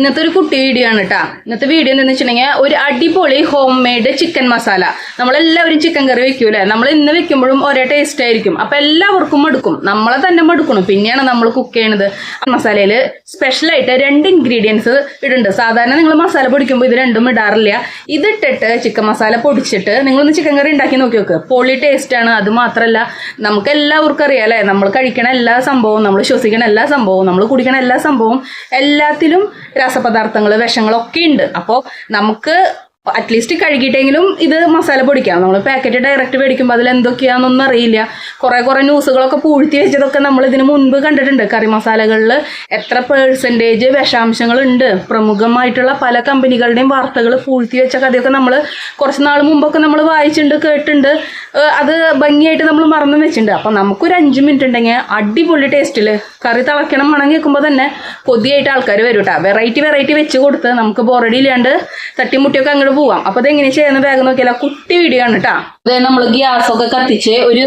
ഇന്നത്തെ ഒരു കുട്ടി വീഡിയോ ആണ് കേട്ടാ ഇന്നത്തെ വീഡിയോ എന്താണെന്ന് വെച്ചിട്ടുണ്ടെങ്കിൽ ഒരു അടിപൊളി ഹോം മെയ്ഡ് ചിക്കൻ മസാല നമ്മളെല്ലാവരും ചിക്കൻ കറി വെക്കൂലേ നമ്മൾ ഇന്ന് വെക്കുമ്പോഴും ഒരേ ടേസ്റ്റ് ആയിരിക്കും. അപ്പൊ എല്ലാവർക്കും മടുക്കും. നമ്മളെ തന്നെ മടുക്കണം. പിന്നെയാണ് നമ്മൾ കുക്ക് ചെയ്യണത്. മസാലയിൽ സ്പെഷ്യലായിട്ട് രണ്ട് ഇൻഗ്രീഡിയൻസ് ഇടുന്നുണ്ട്. സാധാരണ നിങ്ങൾ മസാല പൊടിക്കുമ്പോൾ ഇത് രണ്ടും ഇടാറില്ല. ഇതിട്ടിട്ട് ചിക്കൻ മസാല പൊടിച്ചിട്ട് നിങ്ങളൊന്ന് ചിക്കൻ കറി ഉണ്ടാക്കി നോക്കി നോക്ക്. പൊളി ടേസ്റ്റ് ആണ്. അത് മാത്രമല്ല നമുക്ക് എല്ലാവർക്കും അറിയാം നമ്മൾ കഴിക്കണ എല്ലാ സംഭവവും നമ്മൾ ശ്വസിക്കണ എല്ലാ സംഭവവും നമ്മൾ കുടിക്കണ എല്ലാ സംഭവവും എല്ലാത്തിലും രാസപദാർത്ഥങ്ങൾ വിഷങ്ങളൊക്കെ ഉണ്ട് അപ്പോൾ നമുക്ക് അറ്റ്ലീസ്റ്റ് കഴുകിയിട്ടെങ്കിലും ഇത് മസാല പൊടിക്കാം. നമ്മൾ പാക്കറ്റ് ഡയറക്റ്റ് മേടിക്കുമ്പോൾ അതിൽ എന്തൊക്കെയാണെന്നൊന്നും അറിയില്ല. കുറേ കുറേ ന്യൂസുകളൊക്കെ പൂഴ്ത്തി വെച്ചതൊക്കെ നമ്മൾ ഇതിന് മുൻപ് കണ്ടിട്ടുണ്ട്. കറി മസാലകളിൽ എത്ര പേഴ്സന്റേജ് വിഷാംശങ്ങളുണ്ട്. പ്രമുഖമായിട്ടുള്ള പല കമ്പനികളുടെയും വാർത്തകൾ പൂഴ്ത്തി വെച്ച കഥയൊക്കെ നമ്മൾ കുറച്ച് നാൾ മുമ്പൊക്കെ നമ്മൾ വായിച്ചിട്ടുണ്ട് കേട്ടിട്ടുണ്ട് അത് ഭംഗിയായിട്ട് നമ്മൾ മറന്നു വെച്ചിട്ടുണ്ട്. അപ്പം നമുക്കൊരു അഞ്ച് മിനിറ്റ് ഉണ്ടെങ്കിൽ അടിപൊളി ടേസ്റ്റിൽ കറി തിളയ്ക്കണം മണം കേൾക്കുമ്പോൾ തന്നെ കൊതിയായിട്ട് ആൾക്കാർ വരും കേട്ടോ വെറൈറ്റി വെറൈറ്റി വെച്ച് കൊടുത്ത് നമുക്ക് ബോറടി ഇല്ലാണ്ട് തട്ടിമുട്ടിയൊക്കെ അങ്ങോട്ട് പോവാം. അപ്പോൾ എങ്ങനെ ചെയ്യുന്ന വേഗം നോക്കിയാലോ. കുട്ടി വീഡിയോ ആണ് കേട്ടോ അതായത് നമ്മൾ ഗ്യാസൊക്കെ കത്തിച്ച് ഒരു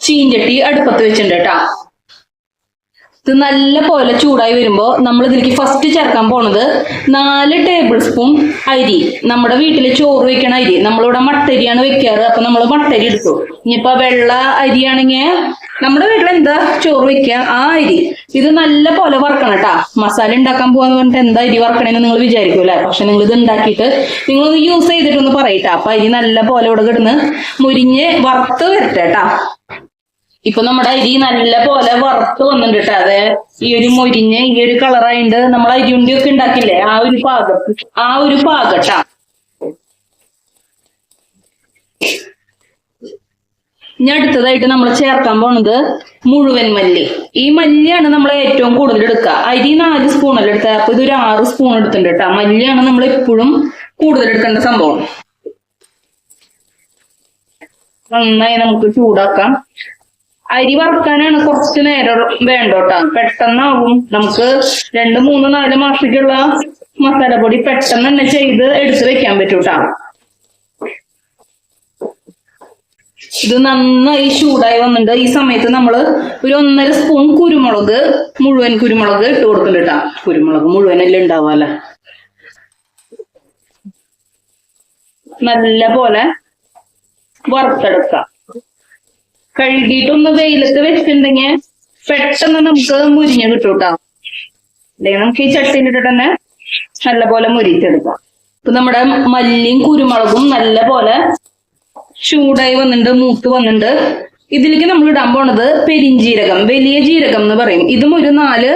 ചീഞ്ചട്ടി അടുപ്പത്ത് വെച്ചിട്ടുണ്ട് കേട്ടോ ഇത് നല്ല പോലെ ചൂടായി വരുമ്പോൾ നമ്മൾ ഇതിലേക്ക് ഫസ്റ്റ് ചേർക്കാൻ പോണത് നാല് ടേബിൾ സ്പൂൺ അരി. നമ്മുടെ വീട്ടിൽ ചോറ് വെക്കണ അരി. നമ്മളിവിടെ മട്ടരിയാണ് വെക്കാറ്. അപ്പൊ നമ്മൾ മട്ടരി എടുത്തു. ഇനിയിപ്പോ വെള്ള അരിയാണെങ്കിൽ നമ്മുടെ വീട്ടിൽ എന്താ ചോറ് വെക്കുക ആ അരി. ഇത് നല്ല പോലെ വറക്കണം കേട്ടാ മസാല ഉണ്ടാക്കാൻ പോവാന്ന് പറഞ്ഞിട്ട് എന്താ അരി വറക്കണേന്ന് നിങ്ങൾ വിചാരിക്കൂലേ പക്ഷെ നിങ്ങൾ ഇത് ഉണ്ടാക്കിയിട്ട് നിങ്ങളൊന്ന് യൂസ് ചെയ്തിട്ടൊന്ന് പറയട്ടെ അപ്പൊ അരി നല്ല പോലെ ഇവിടെ കിടന്ന് മുരിഞ്ഞ് വറുത്ത് വരട്ടെ കേട്ടാ ഇപ്പൊ നമ്മുടെ അരി നല്ല പോലെ വറുത്ത് വന്നിട്ടുണ്ട്. ട്ടോ. അതെ ഈ ഒരു മൊരിഞ്ഞ് ഈ ഒരു കളറായിട്ട് നമ്മൾ അരിയുണ്ടി ഒക്കെ ഉണ്ടാക്കില്ലേ? ആ ഒരു പാകം ആ ഒരു പാകട്ടാ. ഇനി അടുത്തതായിട്ട് നമ്മൾ ചേർക്കാൻ പോണത് മുഴുവൻ മല്ലി. ഈ മല്ലിയാണ് നമ്മൾ ഏറ്റവും കൂടുതൽ എടുക്കുക. അരി നാല് സ്പൂണല്ല എടുത്തത് അപ്പൊ ഇതൊരു ആറ് സ്പൂൺ എടുത്തിട്ടുണ്ട് കേട്ടോ. മല്ലിയാണ് നമ്മൾ എപ്പോഴും കൂടുതൽ എടുക്കേണ്ട സംഭവം. നന്നായി നമുക്ക് ചൂടാക്കാം. അരി വറുക്കാനാണ് കുറച്ച് നേരം വേണ്ടോട്ടാ. പെട്ടെന്നാവും. നമുക്ക് രണ്ട് മൂന്ന് നാല് മാസത്തേക്കുള്ള മസാലപ്പൊടി പെട്ടെന്ന് തന്നെ ചെയ്ത് എടുത്തു വെക്കാൻ പറ്റൂട്ടാ. ഇത് നന്നായി ചൂടായി വന്നിട്ടുണ്ട്. ഈ സമയത്ത് നമ്മൾ ഒരു ഒന്നര സ്പൂൺ കുരുമുളക് മുഴുവൻ കുരുമുളക് ഇട്ട് കൊടുക്കുന്നുണ്ട് കേട്ടോ കുരുമുളക് മുഴുവനല്ലേ ഉണ്ടാവുമല്ലേ നല്ല പോലെ വറുത്തെടുക്കാം. കഴുകിയിട്ടൊന്ന് വെയിലത്ത് വെച്ചിട്ടുണ്ടെങ്കിൽ പെട്ടെന്ന് നമുക്ക് മുരിഞ്ഞ് കിട്ടും കേട്ടോ അല്ലെങ്കിൽ നമുക്ക് ഈ ചട്ടിന്റെ ഇട്ടിട്ട് തന്നെ നല്ലപോലെ മുരിച്ചെടുക്കാം ഇപ്പൊ നമ്മുടെ മല്ലിയും കുരുമുളകും നല്ല പോലെ ചൂടായി വന്നിട്ടുണ്ട് മൂത്ത് വന്നിട്ടുണ്ട്. ഇതിലേക്ക് നമ്മൾ ഇടാൻ പോണത് പെരിഞ്ജീരകം വലിയ ജീരകം എന്ന് പറയും. ഇതും ഒരു നാല്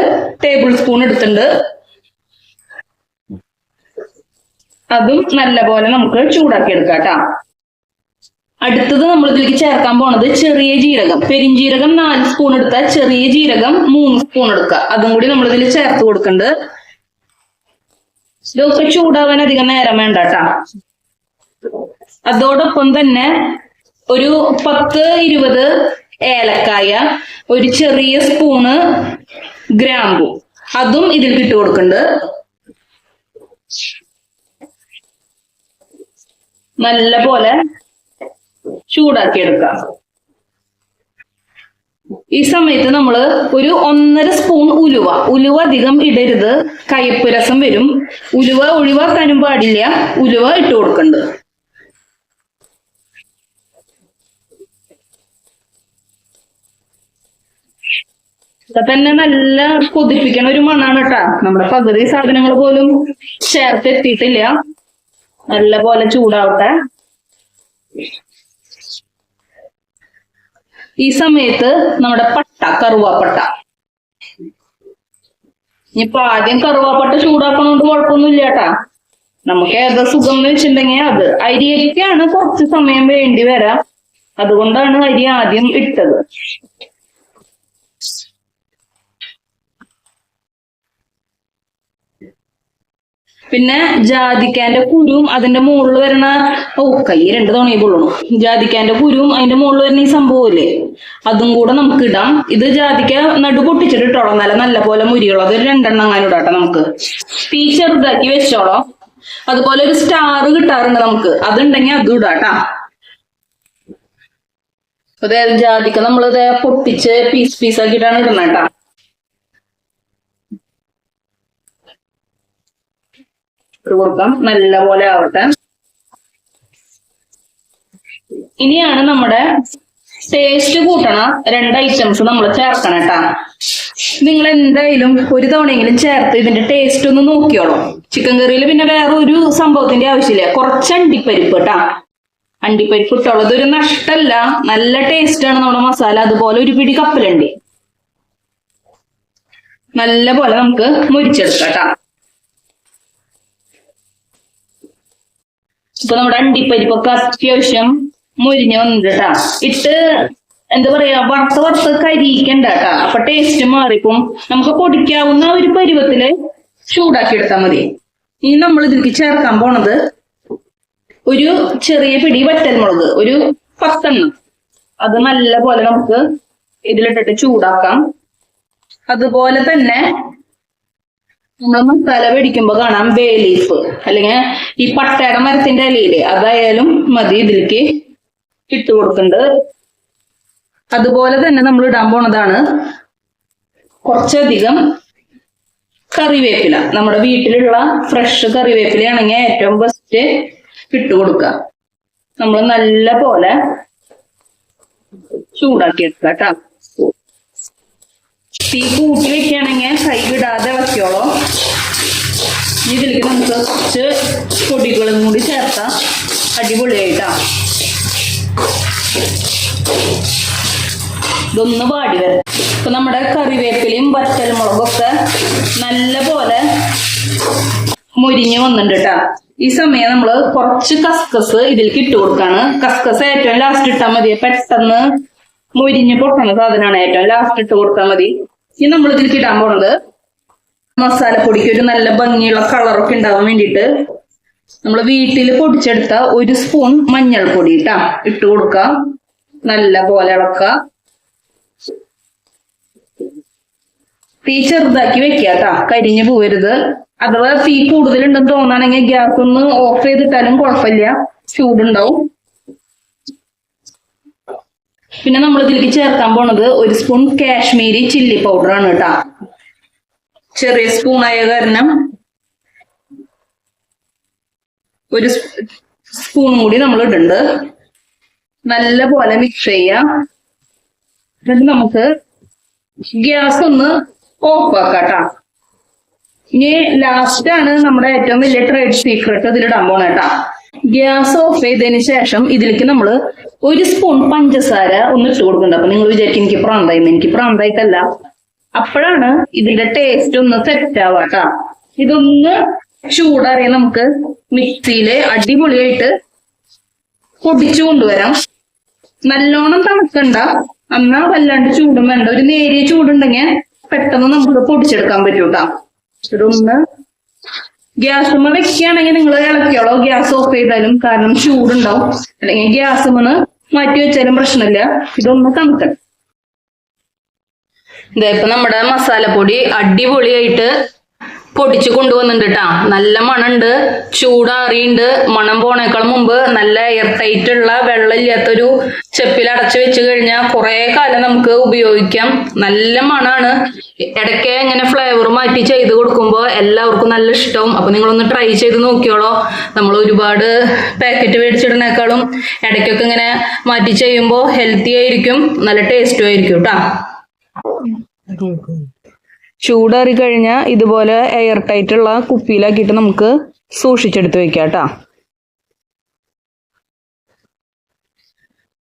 ടേബിൾ സ്പൂൺ എടുത്തിട്ടുണ്ട്. അതും നല്ല പോലെ നമുക്ക് ചൂടാക്കി എടുക്കാം കേട്ടാ. അടുത്തത് നമ്മൾ ഇതിലേക്ക് ചേർക്കാൻ പോണത് ചെറിയ ജീരകം. പെരിഞ്ജീരകം നാല് സ്പൂൺ എടുത്താൽ ചെറിയ ജീരകം മൂന്ന് സ്പൂൺ എടുക്കുക. അതും കൂടി നമ്മൾ ഇതിൽ ചേർത്ത് കൊടുക്കുന്നുണ്ട് ഇതൊക്കെ ചൂടാവാൻ അധികം നേരം വേണ്ട കേട്ടാ അതോടൊപ്പം തന്നെ ഒരു പത്ത് ഇരുപത് ഏലക്കായ ഒരു ചെറിയ സ്പൂണ് ഗ്രാമ്പു. അതും ഇതിൽ ഇട്ട് കൊടുക്കണ്ട്. നല്ല പോലെ ചൂടാക്കി എടുക്കാം ഈ സമയത്ത് നമ്മൾ ഒരു ഒന്നര സ്പൂൺ ഉലുവ ഉലുവ അധികം ഇടരുത് കയ്പ്പ് രസം വരും. ഉലുവ ഒഴിവാക്കാനും പാടില്ല ഉലുവ ഇട്ട് കൊടുക്കണ്ട്. തന്നെ നല്ല കൊതിപ്പിക്കണ ഒരു മണ്ണാണ് കേട്ടാ നമ്മുടെ പകുതി സാധനങ്ങൾ പോലും ചേർത്ത് എത്തിയിട്ടില്ല. നല്ല പോലെ ചൂടാവട്ടെ. ഈ സമയത്ത് നമ്മുടെ പട്ട കറുവാപ്പട്ട. ഇനിയിപ്പൊ ആദ്യം കറുവാപ്പട്ട ചൂടാക്കണോണ്ട് കുഴപ്പമൊന്നുമില്ല കേട്ടാ നമുക്ക് ഏതാ സുഖം എന്ന് വെച്ചിട്ടുണ്ടെങ്കിൽ അത്. അരിയൊക്കെയാണ് കുറച്ച് സമയം വേണ്ടി വരാം. അതുകൊണ്ടാണ് അരി ആദ്യം ഇട്ടത്. പിന്നെ ജാതിക്കാന്റെ കുരുവും അതിന്റെ മുകളിൽ വരണ ഓ കൈ രണ്ട് തവണ പൊള്ളണു ജാതിക്കാന്റെ കുരുവും അതിന്റെ മുകളിൽ വരുന്ന ഈ സംഭവമില്ലേ അതും കൂടെ നമുക്ക് ഇടാം. ഇത് ജാതിക്ക നടു പൊട്ടിച്ചിട്ട് ഇട്ടോളാം നല്ല നല്ല പോലെ മുരിയോളാം അതൊരു രണ്ടെണ്ണം അങ്ങനെ ഇടാട്ടെ നമുക്ക്. തീ ചെറുതാക്കി വെച്ചോളോ. അതുപോലെ ഒരു സ്റ്റാർ കിട്ടാറുണ്ട് നമുക്ക്. അതുണ്ടെങ്കിൽ അതും ഇടാട്ടാ അതായത് ജാതിക്ക നമ്മളിത് പൊട്ടിച്ച് പീസ് പീസ് ആക്കിയിട്ടാണ് ഇടുന്നത് ഇട്ട് കൊടുക്കാം നല്ലപോലെ ആവട്ടെ. ഇനിയാണ് നമ്മുടെ ടേസ്റ്റ് കൂട്ടണ രണ്ട് ഐറ്റംസ് നമ്മൾ ചേർക്കണം കേട്ടാ. നിങ്ങൾ എന്തായാലും ഒരു തവണയെങ്കിലും ചേർത്ത് ഇതിന്റെ ടേസ്റ്റ് ഒന്ന് നോക്കിയോളൂ. ചിക്കൻ കറിയിൽ പിന്നെ വേറെ ഒരു സംഭവത്തിന്റെ ആവശ്യമില്ല. കുറച്ച് അണ്ടിപ്പരിപ്പ് കേട്ടാ. അണ്ടിപ്പരിപ്പ് ഇട്ടോളൂ. ഇതൊരു നഷ്ടല്ല. നല്ല ടേസ്റ്റ് ആണ് നമ്മുടെ മസാല. അതുപോലെ ഒരു പിടി കപ്പലുണ്ട്. നല്ല പോലെ നമുക്ക് മുരിച്ചെടുക്കാം ഇപ്പൊ നമ്മുടെ അണ്ടിപ്പരിപ്പൊക്കെ അത്യാവശ്യം മുരിഞ്ഞ് വന്നിട്ട് കേട്ടാ ഇട്ട് എന്താ പറയാ വറുത്ത് വറുത്ത് കരിയിക്കണ്ട കേട്ടാ അപ്പൊ ടേസ്റ്റ് മാറിപ്പോ നമുക്ക് പൊടിക്കാവുന്ന ഒരു പരുവത്തിൽ ചൂടാക്കി എടുത്താൽ മതി. ഇനി നമ്മൾ ഇതിലേക്ക് ചേർക്കാൻ പോണത് ഒരു ചെറിയ പിടി വറ്റൽമുളക് ഒരു പത്തെണ്ണം. അത് നല്ല പോലെ നമുക്ക് ഇതിലിട്ടിട്ട് ചൂടാക്കാം. അതുപോലെ തന്നെ നമ്മൾ മസാല മേടിക്കുമ്പോ കാണാം ബേ ലീഫ് അല്ലെങ്കിൽ ഈ പട്ടയുടെ മരത്തിന്റെ ഇലയിൽ അതായാലും മതി ഇതിലേക്ക് ഇട്ട് കൊടുക്കുന്നുണ്ട് അതുപോലെ തന്നെ നമ്മൾ ഇടാൻ പോണതാണ് കുറച്ചധികം കറിവേപ്പില. നമ്മുടെ വീട്ടിലുള്ള ഫ്രഷ് കറിവേപ്പിലയാണെങ്കിൽ ഏറ്റവും ബെസ്റ്റ് ഇട്ട് കൊടുക്കുക. നമ്മൾ നല്ല പോലെ ചൂടാക്കി എടുക്കുക കേട്ടോ. തീ കൂട്ടി വെക്കുകയാണെങ്കിൽ കൈ വിടാതെ വയ്ക്കോളൂ ഇതിലേക്ക് നമുക്ക് കുറച്ച് പൊടികളും കൂടി ചേർത്താം അടിപൊളിയായിട്ടാ. ഇതൊന്ന് വാടി വരും ഇപ്പൊ നമ്മുടെ കറിവേപ്പിലയും വറ്റൽമുളകൊക്കെ നല്ല പോലെ മുരിഞ്ഞ് വന്നിട്ടുണ്ട് കേട്ടാ. ഈ സമയം നമ്മൾ കുറച്ച് കസ്കസ് ഇതിലേക്ക് ഇട്ട് കൊടുക്കാണ്. കസ്കസ് ഏറ്റവും ലാസ്റ്റ് ഇട്ടാൽ മതി. പെട്ടെന്ന് മുരിഞ്ഞ് പൊട്ടുന്ന സാധനമാണ് ഏറ്റവും ലാസ്റ്റ് ഇട്ട് കൊടുത്താൽ മതി. ഇനി നമ്മൾ ഇതിലേക്ക് ഇടാൻ പോണത് മസാലപ്പൊടിക്ക് ഒരു നല്ല ഭംഗിയുള്ള കളറൊക്കെ ഉണ്ടാവാൻ വേണ്ടിയിട്ട് നമ്മൾ വീട്ടിൽ പൊടിച്ചെടുത്ത ഒരു സ്പൂൺ മഞ്ഞൾപ്പൊടി ഇട്ടാ ഇട്ട് കൊടുക്കുക നല്ല പോലെ ഇളക്കുക തീ ചെറുതാക്കി വെക്കുക കേട്ടാ കരിഞ്ഞു പോവരുത്. അഥവാ തീ കൂടുതലുണ്ടെന്ന് തോന്നുകയാണെങ്കിൽ ഗ്യാസ് ഒന്ന് ഓഫ് ചെയ്തിട്ടാലും കുഴപ്പമില്ല. ചൂടുണ്ടാവും. പിന്നെ നമ്മൾ ഇതിലേക്ക് ചേർക്കാൻ പോണത് ഒരു സ്പൂൺ കാശ്മീരി ചില്ലി പൗഡർ ആണ് കേട്ടാ. ചെറിയ സ്പൂണായ കാരണം ഒരു സ്പൂണും കൂടി നമ്മൾ ഇടുന്നുണ്ട് നല്ല പോലെ മിക്സ് ചെയ്യാം. എന്നിട്ട് നമുക്ക് ഗ്യാസ് ഒന്ന് ഓഫ് ആക്കാട്ടാ കേട്ടാ ഇനി ലാസ്റ്റ് ആണ് നമ്മുടെ ഏറ്റവും വലിയ ട്രേഡ് സീക്രട്ട് ഇതിലിടാൻ പോണ കേട്ടാ ഗ്യാസ് ഓഫ് ചെയ്തതിന് ശേഷം ഇതിലേക്ക് നമ്മൾ ഒരു സ്പൂൺ പഞ്ചസാര ഒന്ന് ഇട്ട് കൊടുക്കുന്നുണ്ട്. അപ്പൊ നിങ്ങൾ വിചാരിക്കും എനിക്ക് പ്രാന്തായി എനിക്ക് പ്രാന്തായിട്ടല്ല അപ്പോഴാണ് ഇതിന്റെ ടേസ്റ്റ് ഒന്ന് സെറ്റ് ആവുക ഇതൊന്ന് ചൂടാറിയ നമുക്ക് മിക്സിയിൽ അടിപൊളിയായിട്ട് പൊടിച്ചു കൊണ്ടുവരാം. നല്ലോണം തണുക്കണ്ട. എന്നാ വല്ലാണ്ട് ചൂടും വേണ്ട. ഒരു നേരിയ ചൂടുണ്ടെങ്കിൽ പെട്ടെന്ന് നമുക്ക് പൊടിച്ചെടുക്കാൻ പറ്റൂട്ടാ. ഇതൊന്ന് ഗ്യാസുമ്മ വെക്കുകയാണെങ്കിൽ നിങ്ങൾ ഇളക്കിയോളോ ഗ്യാസ് ഓഫ് ചെയ്താലും കാരണം ചൂടുണ്ടാവും. അല്ലെങ്കിൽ ഗ്യാസുമ്മന്ന് മാറ്റി വെച്ചാലും പ്രശ്നമില്ല. ഇതൊന്ന് തണുക്കണം ഇതാ ഇപ്പൊ നമ്മുടെ മസാലപ്പൊടി അടിപൊളിയായിട്ട് പൊടിച്ചു കൊണ്ടുവന്നിട്ടുണ്ട് കേട്ടാ നല്ല മണുണ്ട് ചൂടാറിയുണ്ട്. മണം പോണേക്കാൾ മുമ്പ് നല്ല എയർ ടൈറ്റ് ഉള്ള വെള്ളമില്ലാത്തൊരു ചെപ്പിൽ അടച്ചു വെച്ച് കഴിഞ്ഞാൽ കുറെ കാലം നമുക്ക് ഉപയോഗിക്കാം. നല്ല മണാണ്. ഇടയ്ക്ക് ഇങ്ങനെ ഫ്ലേവർ മാറ്റി ചെയ്ത് കൊടുക്കുമ്പോൾ എല്ലാവർക്കും നല്ല ഇഷ്ടവും. അപ്പൊ നിങ്ങളൊന്ന് ട്രൈ ചെയ്ത് നോക്കിയോളോ. നമ്മൾ ഒരുപാട് പാക്കറ്റ് മേടിച്ചിടുന്നേക്കാളും ഇടയ്ക്കൊക്കെ ഇങ്ങനെ മാറ്റി ചെയ്യുമ്പോൾ ഹെൽത്തി ആയിരിക്കും. നല്ല ടേസ്റ്റും ആയിരിക്കും കേട്ടാ ചൂടാറി കഴിഞ്ഞാൽ ഇതുപോലെ എയർ ടൈറ്റുള്ള കുപ്പിയിലാക്കിയിട്ട് നമുക്ക് സൂക്ഷിച്ചെടുത്ത് വെക്കാം കേട്ടോ